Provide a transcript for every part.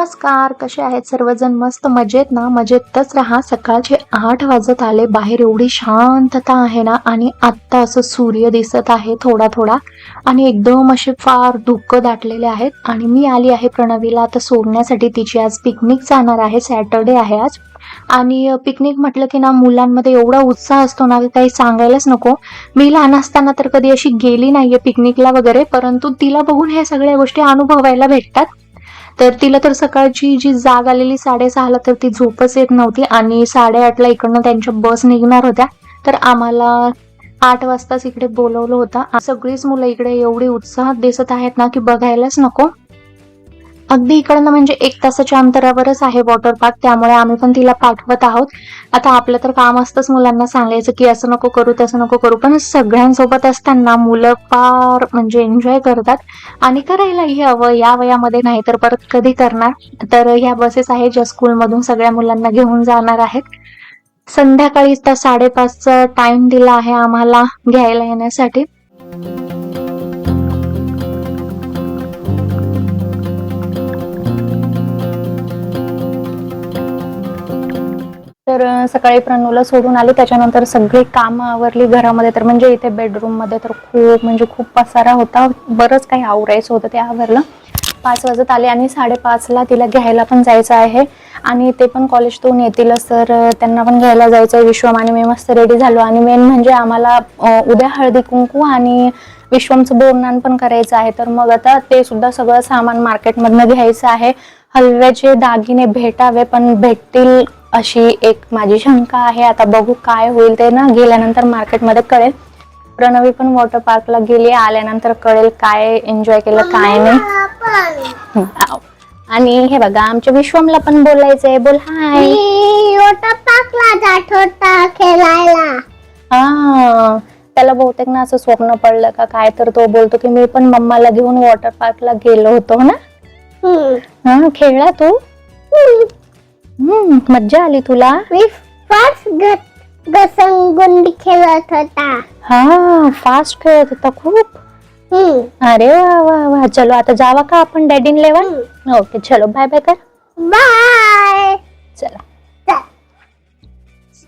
नमस्कार कसे आहेत सर्वजण? मस्त मजेत ना? मजेतच राहा. सकाळचे आठ वाजत आले. बाहेर एवढी शांतता आहे ना? आणि आत्ता असं सूर्य दिसत आहे थोडा थोडा. आणि एकदम असे फार धुकं दाटलेले आहेत. आणि मी आली आहे प्रणवीला. आता सोडण्यासाठी तिची आज पिकनिक जाणार आहे. सॅटर्डे आहे आज. आणि पिकनिक म्हटलं की ना मुलांमध्ये एवढा उत्साह असतो ना काही सांगायलाच नको. मी लहान असताना तर कधी अशी गेली नाहीये पिकनिकला वगैरे. परंतु तिला बघून ह्या सगळ्या गोष्टी अनुभवायला भेटतात. तर तिला तर सकाळची जी जाग आलेली साडेसहाला तर ती झोपच येत नव्हती आणि साडेआठला इकडनं त्यांच्या बस निघणार होत्या. तर आम्हाला आठ वाजताच इकडे बोलवलं होतं. सगळीच मुलं इकडे एवढी उत्साहात दिसत आहेत ना की बघायलाच नको. अगदी इकडनं म्हणजे एक तासाच्या अंतरावरच आहे वॉटर पार्क त्यामुळे आम्ही पण तिला पाठवत आहोत. आता आपलं तर काम असतंच मुलांना सांगायचं की असं नको करू तसं नको करू पण सगळ्यांसोबत असताना मुलं फार म्हणजे एन्जॉय करतात. आणि करायलाही हवं या वयामध्ये नाही तर परत कधी करणार. तर ह्या बसेस आहेत ज्या स्कूलमधून सगळ्या मुलांना घेऊन जाणार आहेत. संध्याकाळी त्या साडेपाचचा टाइम दिला आहे आम्हाला घ्यायला येण्यासाठी. तर सकाळी प्रणूला सोडून आले. त्याच्यानंतर सगळी कामं आवरली घरामध्ये. तर म्हणजे इथे बेडरूममध्ये तर खूप म्हणजे खूप पसारा होता. बरंच काही आवरायचं होतं ते आवरलं. पाच वाजत आले आणि साडेपाचला तिला घ्यायला पण जायचं आहे. आणि ते पण कॉलेजतून येतीलच तर त्यांना पण घ्यायला जायचं आहे विश्वम आणि मी मस्त रेडी झालो. आणि मेन म्हणजे आम्हाला उद्या हळदी कुंकू आणि विश्वमचं बोरनान पण करायचं आहे. तर मग आता ते सुद्धा सगळं सामान मार्केटमधनं घ्यायचं आहे. हलव्याचे दागिने भेटावे पण भेटतील अशी एक माझी शंका आहे. आता बघू काय होईल ते ना गेल्यानंतर मार्केटमध्ये कळेल. प्रणवी पण वॉटर पार्कला गेली आल्यानंतर कळेल काय एन्जॉय केलं काय नाही. आणि हे बघा आमच्या विश्वमला पण बोलायचंय. बोल हाय वॉटर पार्कला जात होता खेळायला. हा. त्याला बहुतेक ना असं स्वप्न पडलं का काय तर तो बोलतो की मी पण मम्माला घेऊन वॉटर पार्कला गेलो होतो ना. हा खेळला तू? हम्म मज्जा आली तुला? मी फर्स्ट घसंगुंडी खेळत होता. हा फास्ट खेळत होता खूप? हम्म. अरे वा वा वा. चलो आता जावा का आपण डॅडीन लेवल? ओके चलो बाय बाय कर बाय चला.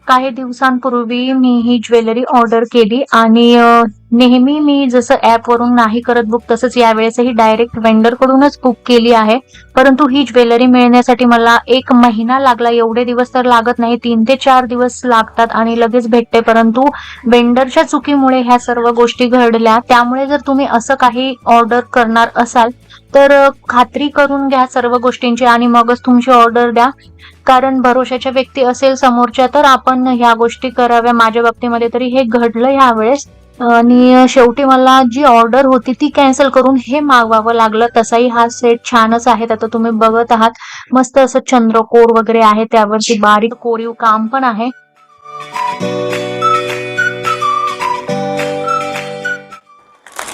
काही दिवसांपूर्वी मी ही ज्वेलरी ऑर्डर केली आणि अ, नेहमी मी जसं ॲपवरून नाही करत बुक तसंच यावेळेसही डायरेक्ट वेंडर कडूनच बुक केली आहे. परंतु ही ज्वेलरी मिळण्यासाठी मला एक महिना लागला. एवढे दिवस तर लागत नाही. तीन ते चार दिवस लागतात आणि लगेच भेटते. परंतु वेंडरच्या चुकीमुळे ह्या सर्व गोष्टी घडल्या. त्यामुळे जर तुम्ही असं काही ऑर्डर करणार असाल तर खात्री करून घ्या सर्व गोष्टींची आणि मगच तुमची ऑर्डर द्या. कारण भरोशाच्या व्यक्ती असेल समोरच्या तर आपण ह्या गोष्टी कराव्या. माझ्या बाबतीमध्ये तरी हे घडलं ह्यावेळेस आणि शेवटी मला जी ऑर्डर होती ती कॅन्सल करून हे मागवावं लागलं. तसाही हा सेट छानच आहे. आता तुम्ही बघत आहात मस्त असं चंद्रकोर वगैरे आहे. त्यावरती बारीक कोरीव काम पण आहे.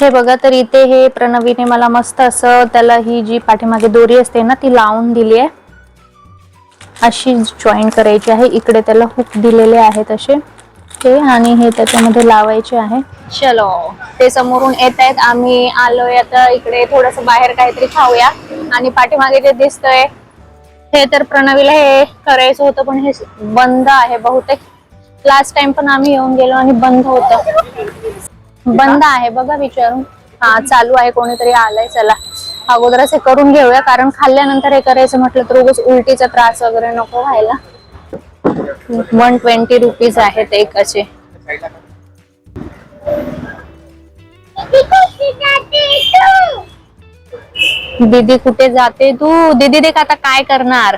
हे बघा तर इथे हे प्रणवीने मला मस्त असं त्याला ही जी पाठीमागे दोरी असते ना ती लावून दिली आहे. अशी जॉईन करायची आहे. इकडे त्याला हुक दिलेले आहेत असे. असते आणि हे त्याच्यामध्ये लावायचे आहे. चलो. ते समोरून येत आहेत आम्ही आलोय आता इकडे थोडस बाहेर काहीतरी खाऊया. आणि पाठीमागे जे दिसतंय हे तर प्रणवीला हे करायचं होतं पण हे बंद आहे बहुतेक. लास्ट टाइम पण आम्ही येऊन गेलो आणि बंद होतं. बंद आहे बघा विचारून. हा चालू आहे कोणीतरी आलंय चला. अगोदरच हे करून घेऊया कारण खाल्ल्यानंतर हे करायचं म्हटलं तर उगच उलटीचा त्रास वगैरे नको व्हायला. वन ट्वेंटी रुपीज आहेत एक असे. किती खुशी जाते तू दीदी कुठे जाते तू? दीदी देख आता काय करणार.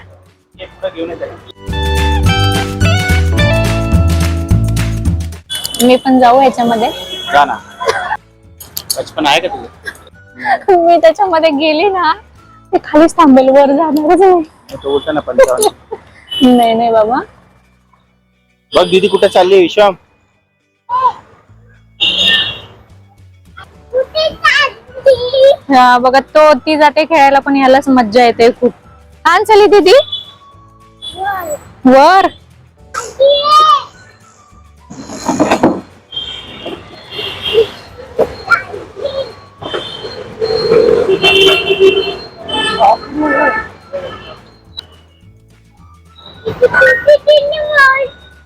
मी पण जाऊ ह्याच्यामध्ये. जा ना. बचपन आहे का तुझं? मी त्याच्यामध्ये गेली ना ते खालीच थांबेल वर जाणारच नाही नाही बाबा. बघ दीदी कुठे चालली विश्वाम हा तो ती जाते खेळायला पण यालाच मज्जा येते खूप. छान चाली दीदी. वर.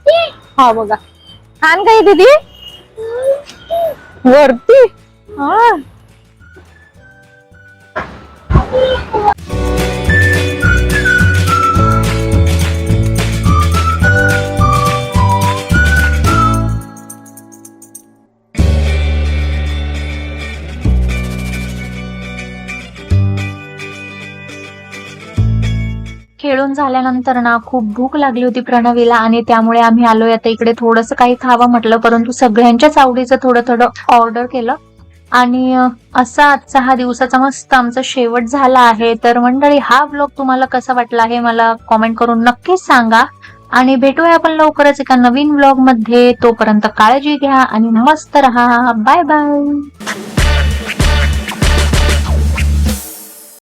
हा बघा. छान काय दीदी वरती. हा. जेवण झाल्यानंतर ना खूप भूक लागली होती प्रणवीला आणि त्यामुळे आम्ही आलोय. आता इकडे थोडस काही खावं म्हटलं परंतु सगळ्यांच्याच आवडीचं थोडं थोडं ऑर्डर केलं. आणि असा आजचा हा दिवसाचा मस्त आमचा शेवट झाला आहे. तर मंडळी हा ब्लॉग तुम्हाला कसा वाटला हे मला कॉमेंट करून नक्कीच सांगा. आणि भेटूया आपण लवकरच एका नवीन ब्लॉगमध्ये. तोपर्यंत काळजी घ्या आणि मस्त राहा. Bye bye